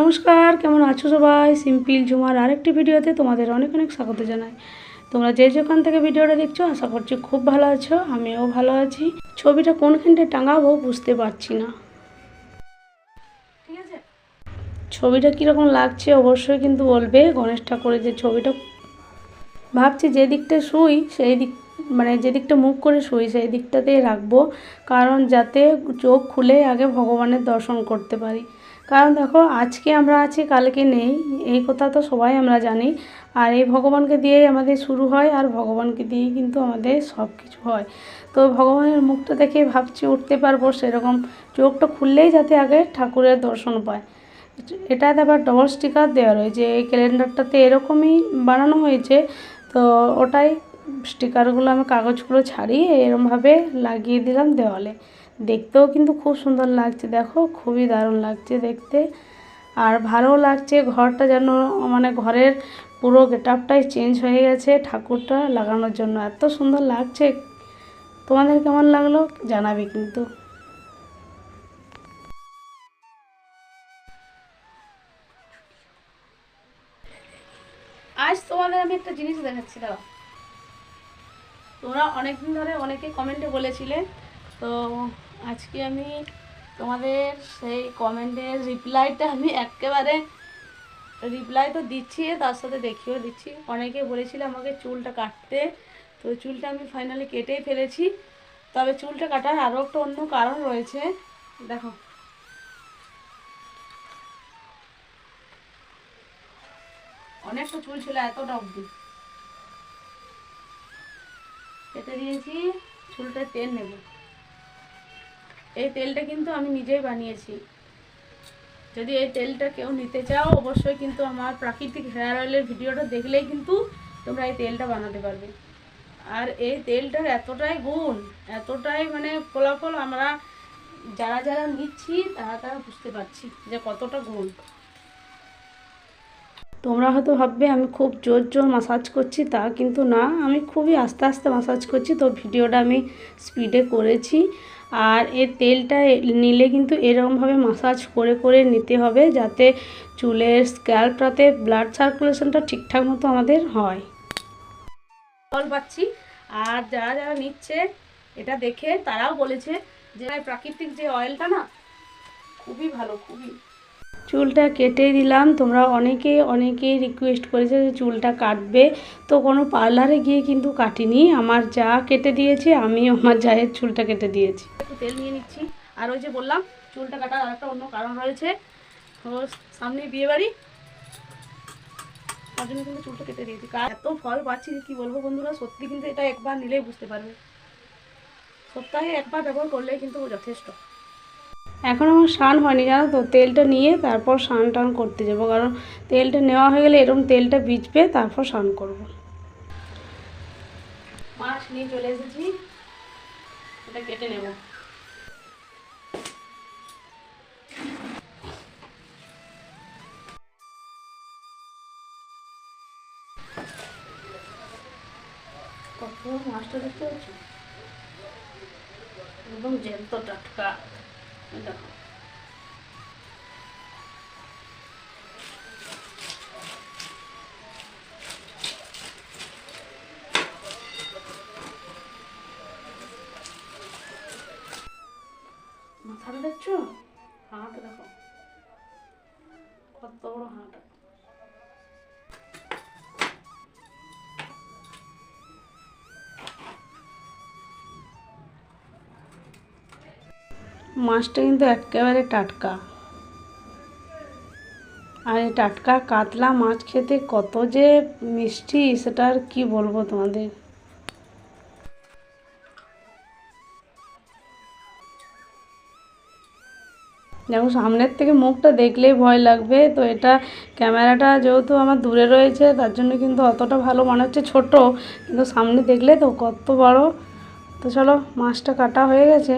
নমস্কার, কেমন আছো সবাই? সিম্পল ঝুমার আরেকটি ভিডিওতে তোমাদের অনেক অনেক স্বাগত জানাই। তোমরা যে যেখান থেকে ভিডিওটা দেখছ, আশা করছি খুব ভালো আছো, আমিও ভালো আছি। ছবিটা কোনখানটায় টাঙাবো বুঝতে পারছি না। ঠিক আছে? ছবিটা কীরকম লাগছে অবশ্যই কিন্তু বলবে। গণেশ ঠাকুরের যে ছবিটা, ভাবছি যে দিকটা শুই, সেই দিক মানে যে দিকটা মুখ করে শুই, সেই দিকটাতেই রাখব। কারণ যাতে চোখ খুলে আগে ভগবানের দর্শন করতে পারি। কারণ দেখো, আজকে আমরা আছি, কালকে নেই, এই কথা তো সবাই আমরা জানি। আর এই ভগবানকে দিয়েই আমাদের শুরু হয়, আর ভগবানকে দিয়েই কিন্তু আমাদের সব কিছু হয়। তো ভগবানের মুখটা দেখে ভাবছি উঠতে পারব সেরকম। চোখটা খুললেই যাতে আগে ঠাকুরের দর্শন পায়। এটাতে আবার ডবল স্টিকার দেওয়া রয়েছে এই ক্যালেন্ডারটাতে এরকমই বানানো হয়েছে। তো ওটাই স্টিকারগুলো আমি কাগজগুলো ছাড়িয়ে এরমভাবে লাগিয়ে দিলাম দেওয়ালে। দেখতেও কিন্তু খুব সুন্দর লাগছে। দেখো, খুবই দারুণ লাগছে দেখতে। আর ভালোও লাগছে, ঘরটা যেন মানে ঘরের পুরো গেট আপটাই চেঞ্জ হয়ে গেছে ঠাকুরটা লাগানোর জন্য। এত সুন্দর লাগছে। তোমাদের কেমন লাগল জানাবে কিন্তু। আজ তোমাদের আমি একটা জিনিস দেখাচ্ছি দাও তোমরা অনেকদিন ধরে অনেকে কমেন্টে বলেছিলে, তো আজকে আমি তোমাদের সেই কমেন্টের রিপ্লাইটা আমি একেবারে রিপ্লাই তো দিচ্ছি, তার সাথে দেখিয়েও দিচ্ছি। অনেকে বলেছিল আমাকে চুলটা কাটতে, তো চুলটা আমি ফাইনালি কেটেই ফেলেছি। তবে চুলটা কাটার আরও একটা অন্য কারণ রয়েছে। দেখো। অনেকটা চুল ছিল, এতটা অবধি। কেটে দিয়েছি, চুলটা তেল নেব। এই তেলটা কিন্তু আমি নিজেই বানিয়েছি। যদি এই তেলটা কেউ নিতে চাও, অবশ্যই কিন্তু আমার প্রাকৃতিক হেয়ার অয়েলের ভিডিওটা দেখলেই কিন্তু তোমরা এই তেলটা বানাতে পারবে। আর এই তেলটার এতটাই গুণ, এতটাই মানে ফলাফল আমরা যারা যারা নিচ্ছি, তারা তারা বুঝতে পারছি যে কতটা গুণ। তোমরা হয়তো ভাববে আমি খুব জোর জোর মাসাজ করছি, তা কিন্তু না। আমি খুবই আস্তে আস্তে মাসাজ করছি, তো ভিডিওটা আমি স্পিডে করেছি। আর এর তেলটা নিলে কিন্তু এরকমভাবে মাসাজ করে করে নিতে হবে যাতে চুলের স্ক্যাল্পটাতে ব্লাড সার্কুলেশনটা ঠিকঠাক মতো আমাদের হয়। ফল পাচ্ছি। আর যারা যারা নিচ্ছে, এটা দেখে তারাও বলেছে যে, প্রাকৃতিক যে অয়েলটা না, খুবই ভালো, খুবই। চুলটা কেটে দিলাম। তোমরা অনেকে, অনেকেই রিকোয়েস্ট করেছে যে চুলটা কাটবে। তো কোনো পার্লারে গিয়ে কিন্তু কাটিনি। আমার যা কেটে দিয়েছে আমি আমার জায়ের চুলটা কেটে দিয়েছি। একটু তেল নিয়ে নিচ্ছি। আর ওই যে বললাম, চুলটা কাটার আরেকটা অন্য কারণ রয়েছে। সামনে বিয়ে বাড়ি। তার জন্য কিন্তু চুলটা কেটে দিয়েছি। এত ফল পাচ্ছি যে কী বলব বন্ধুরা, সত্যি কিন্তু এটা একবার নিলেই বুঝতে পারবে। সপ্তাহে একবার ব্যবহার করলেই কিন্তু যথেষ্ট। এখন আমার স্নান হয়নি, জানো তো? তেলটা নিয়ে তারপর স্নান টান করতে যাব। কারণ তেলটা নেওয়া হয়ে গেলে এরকম তেলটা ভিজবে, তারপর স্নান করব। মাছ নিয়ে চলে এসেছি। এটা কেটে নেব। মাছটা দেখতে পাচ্ছ? একদম জ্যান্ত টাটকা। দেখো মাথাটা দেখছ? হাঁট দেখো। কত বড় হাঁটা। মাছটা কিন্তু একেবারে টাটকা। আর এই টাটকা কাতলা মাছ খেতে কত যে মিষ্টি, সেটা আর কি বলব তোমাদের? দেখো, সামনের থেকে মুখটা দেখলেই ভয় লাগবে। তো এটা ক্যামেরাটা যেহেতু আমার দূরে রয়েছে, তার জন্য কিন্তু অতটা ভালো মনে হচ্ছে ছোটো, কিন্তু সামনে দেখলে তো কত বড়। তো চলো, মাছটা কাটা হয়ে গেছে।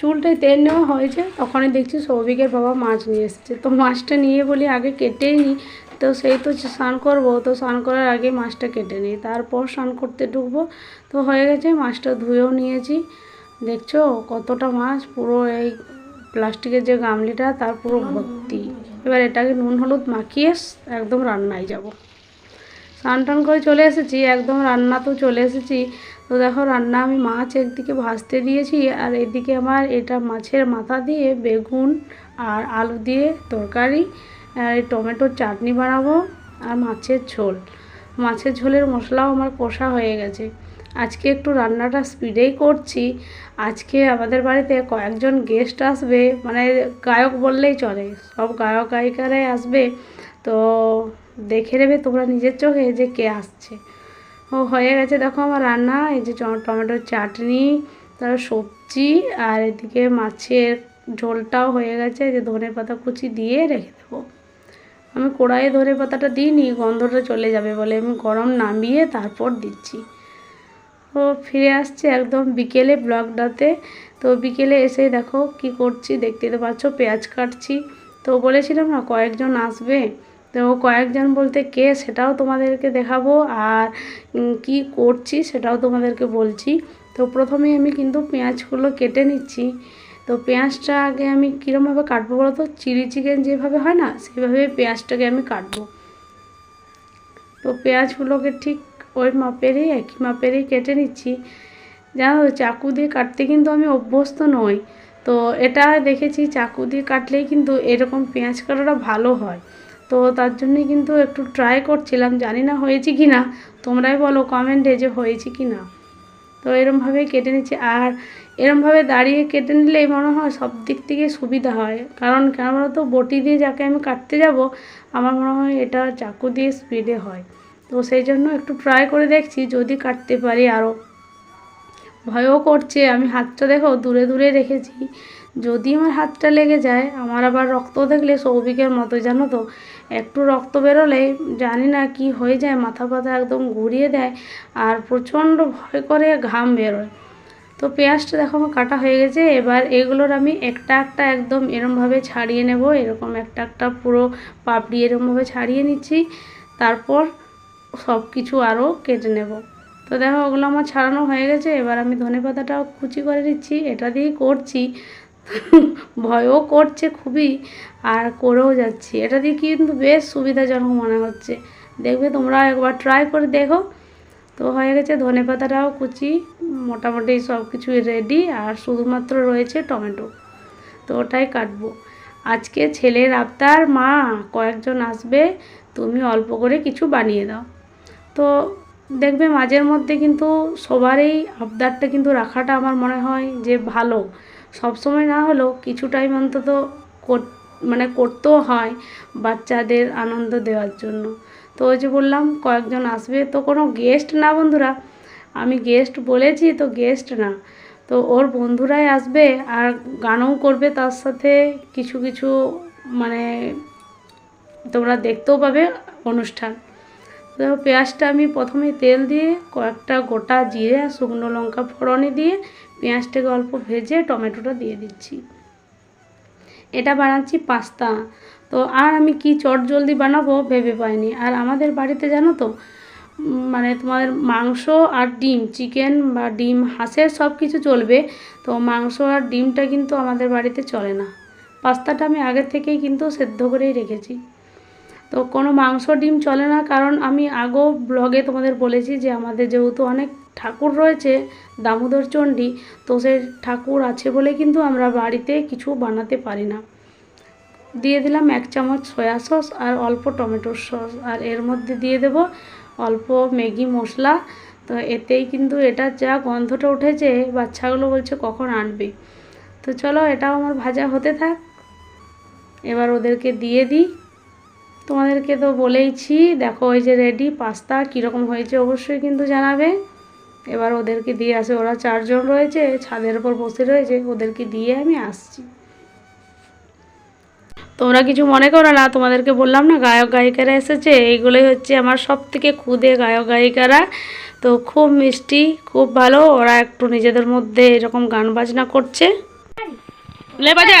চুলটায় তেল নেওয়া হয়েছে, তখনই দেখছি সৌভিকের বাবা মাছ নিয়ে এসেছে। তো মাছটা নিয়ে বলি, আগে কেটেই নিই তো সেই তো স্নান করব, তো স্নান করার আগে মাছটা কেটে নিই। তারপর স্নান করতে ঢুকবো, তো হয়ে গেছে, মাছটা ধুয়েও নিয়েছি। দেখছ কতটা মাছ, পুরো এই প্লাস্টিকের যে গামলিটা, তার পুরো ভর্তি। এবার এটাকে নুন হলুদ মাখিয়ে একদম রান্নায় যাব। স্নান টান করে চলে এসেছি, একদম রান্না তো চলে এসেছি। তো দেখো রান্না আমি মাছ একদিকে ভাজতে দিয়েছি, আর এদিকে আমার এটা মাছের মাথা দিয়ে বেগুন আর আলু দিয়ে তরকারি, আর টমেটোর চাটনি বানাবো আর মাছের ঝোল। মাছের ঝোলের মশলাও আমার কষা হয়ে গেছে। আজকে একটু রান্নাটা স্পিডেই করছি। আজকে আমাদের বাড়িতে কয়েকজন গেস্ট আসবে মানে গায়ক বললেই চলে, সব গায়ক গায়িকারাই আসবে। তো দেখে নেবে তোমরা নিজের চোখে যে কে আসছে। ও হয়ে গেছে দেখো আমার রান্না, এই যে টমেটোর চাটনি, তারপর সবজি, আর এদিকে মাছের ঝোলটাও হয়ে গেছে যে ধনে পাতা কুচি দিয়ে রেখে দেবো। আমি কড়াইয়ে ধনে পাতাটা দিইনি, গন্ধটা চলে যাবে বলে আমি গরম নামিয়ে তারপর দিচ্ছি। ও ফিরে আসছে একদম বিকেলে ব্লগটাতে। তো বিকেলে এসে দেখো কি করছি, দেখতে তো পাচ্ছ পেঁয়াজ কাটছি। তো বলেছিলাম না কয়েকজন আসবে তো কয়েকজন বলতে কে সেটাও তোমাদেরকে দেখাবো আর কি করছি সেটাও তোমাদেরকে বলছি। তো প্রথমে আমি কিন্তু পেঁয়াজগুলো কেটে নিচ্ছি। তো পেঁয়াজটা আগে আমি কীরমভাবে কাটবো বলো তো চিলি চিকেন যেভাবে হয় না, সেভাবে পেঁয়াজটাকে আমি কাটবো। তো পেঁয়াজগুলোকে ঠিক ওই মাপেরই, একই মাপেরই কেটে নিচ্ছি। জানো চাকু দিয়ে কাটতে কিন্তু আমি অভ্যস্ত নই। তো এটা দেখেছি, চাকু দিয়ে কাটলেই কিন্তু এরকম পেঁয়াজ কাটাটা ভালো হয়। তো তার জন্যই কিন্তু একটু ট্রাই করছিলাম, জানি না হয়েছে কি না তোমরাই বলো কমেন্টে যে হয়েছে কি না তো এরমভাবেই কেটে নিচ্ছি। আর এরমভাবে দাঁড়িয়ে কেটে নিলেই মনে হয় সব দিক থেকে সুবিধা হয়। কারণ কেন বলতো, বটি দিয়ে যাকে আমি কাটতে যাব, আমার মনে হয় এটা চাকু দিয়ে স্পিডে হয়। তো সেই জন্য একটু ট্রাই করে দেখছি, যদি কাটতে পারি আরও ভয়ও করছে। আমি হাতটা দেখো, দূরে দূরে রেখেছি। যদি আমার হাতটা লেগে যায়, আমার আবার রক্ত দেখলে সৌভিকের মতো জানো তো? একটু রক্ত বেরোলে জানি না কি হয়ে যায়, মাথা পাতা একদম ঘুরিয়ে দেয় আর প্রচণ্ড ভয় করে ঘাম বেরোয়। তো পেঁয়াজটা দেখো আমার কাটা হয়ে গেছে, এবার এগুলোর আমি একটা একটা একদম এরমভাবে ছাড়িয়ে নেব, এরকম একটা একটা পুরো পাপড়ি এরমভাবে ছাড়িয়ে নিচ্ছি, তারপর সব কিছু আরও কেটে নেব। তো দেখো, ওগুলো আমার ছাড়ানো হয়ে গেছে, এবার আমি ধনে পাতাটাও কুচি করে নিচ্ছি, এটা দিয়েই করছি। ভয়ও করছে খুবই, আর করেও যাচ্ছি। এটা দিয়ে কিন্তু বেশ সুবিধাজনক মনে হচ্ছে। দেখবে তোমরা একবার ট্রাই করে দেখো। তো হয়ে গেছে ধনে পাতাটাও কুচি, মোটামুটি সব কিছু রেডি আর শুধুমাত্র রয়েছে টমেটো। তো ওটাই কাটবো। আজকে ছেলের আবদার, মা কয়েকজন আসবে, তুমি অল্প করে কিছু বানিয়ে দাও। তো দেখবে মাঝের মধ্যে কিন্তু সবারই আবদারটা কিন্তু রাখাটা আমার মনে হয় যে ভালো। সব সময় না হলেও কিছু টাইম অন্তত মানে করতেও হয় বাচ্চাদের আনন্দ দেওয়ার জন্য। তো ওই যে বললাম, কয়েকজন আসবে। তো কোনো গেস্ট না বন্ধুরা, আমি গেস্ট বলেছি তো গেস্ট না। তো ওর বন্ধুরাই আসবে আর গানও করবে তার সাথে কিছু কিছু মানে তোমরা দেখতেও পাবে অনুষ্ঠান। তো পেঁয়াজটা আমি প্রথমে তেল দিয়ে কয়েকটা গোটা জিরে শুকনো লঙ্কা ফোড়নে দিয়ে পেঁয়াজটাকে অল্প ভেজে টমেটোটা দিয়ে দিচ্ছি। এটা বানাচ্ছি পাস্তা। তো আর আমি কি চট জলদি বানাবো ভেবে পাইনি। আর আমাদের বাড়িতে জানো তো মানে তোমাদের মাংস আর ডিম, চিকেন বা ডিম, হাঁসের সব কিছু চলবে। তো মাংস আর ডিমটা কিন্তু আমাদের বাড়িতে চলে না। পাস্তাটা আমি আগে থেকেই কিন্তু সেদ্ধ করেই রেখেছি। তো কোনো মাংস, ডিম চলে না। কারণ আমি আগেও ব্লগে তোমাদের বলেছি যে আমাদের যেহেতু অনেক ঠাকুর রয়েছে, দামোদর চণ্ডী, তো সেই ঠাকুর আছে বলে কিন্তু আমরা বাড়িতে কিছু বানাতে পারি না। দিয়ে দিলাম এক চামচ সয়া সস আর অল্প টমেটোর সস। আর এর মধ্যে দিয়ে দেব অল্প ম্যাগি মশলা। তো এতেই কিন্তু এটা যা গন্ধটা উঠেছে, বাচ্চাগুলো বলছে কখন আনবে। তো চলো এটাও আমার ভাজা হতে থাক। এবার ওদেরকে দিয়ে দিই। তোমাদেরকে তো বলেইছি দেখো ওই যে রেডি পাস্তা কীরকম হয়েছে অবশ্যই কিন্তু জানাবে। এবার ওদেরকে দিয়ে আসে ওরা চারজন রয়েছে ছাদের ওপর বসে রয়েছে ওদেরকে দিয়ে আমি আসছি। তোমরা কিছু মনে করো না তোমাদেরকে বললাম না গায়ক গায়িকারা এসেছে এইগুলোই হচ্ছে আমার সব থেকে খুদে গায়ক গায়িকারা। তো খুব মিষ্টি খুব ভালো ওরা একটু নিজেদের মধ্যে এরকম গান বাজনা করছে। লে বাজা।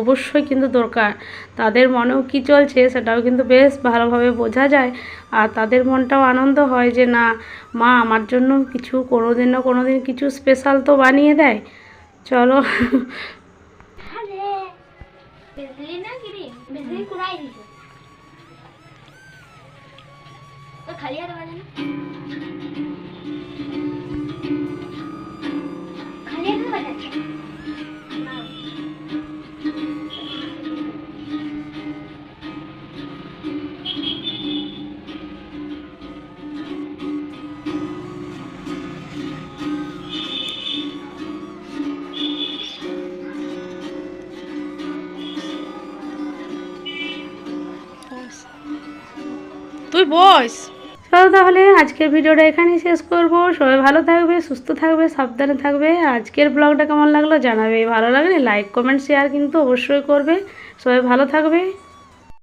অবশ্যই কিন্তু দরকার। তাদের মনেও কি চলছে সেটাও কিন্তু বেশ ভালোভাবে বোঝা যায়। আর তাদের মনটাও আনন্দ হয় যে, না, মা আমার জন্য কিছু কোনো দিন না কোনো দিন কিছু স্পেশাল তো বানিয়ে দেয়। চলো। খালি আর বস। চলো তাহলে আজকের ভিডিওটা এখানেই শেষ করব। সবাই ভালো থাকবে, সুস্থ থাকবে, সাবধানে থাকবে। আজকের ব্লগটা কেমন লাগল জানাবে। ভালো লাগলে লাইক, কমেন্ট, শেয়ার কিন্তু অবশ্যই করবে। সবাই ভালো থাকবে।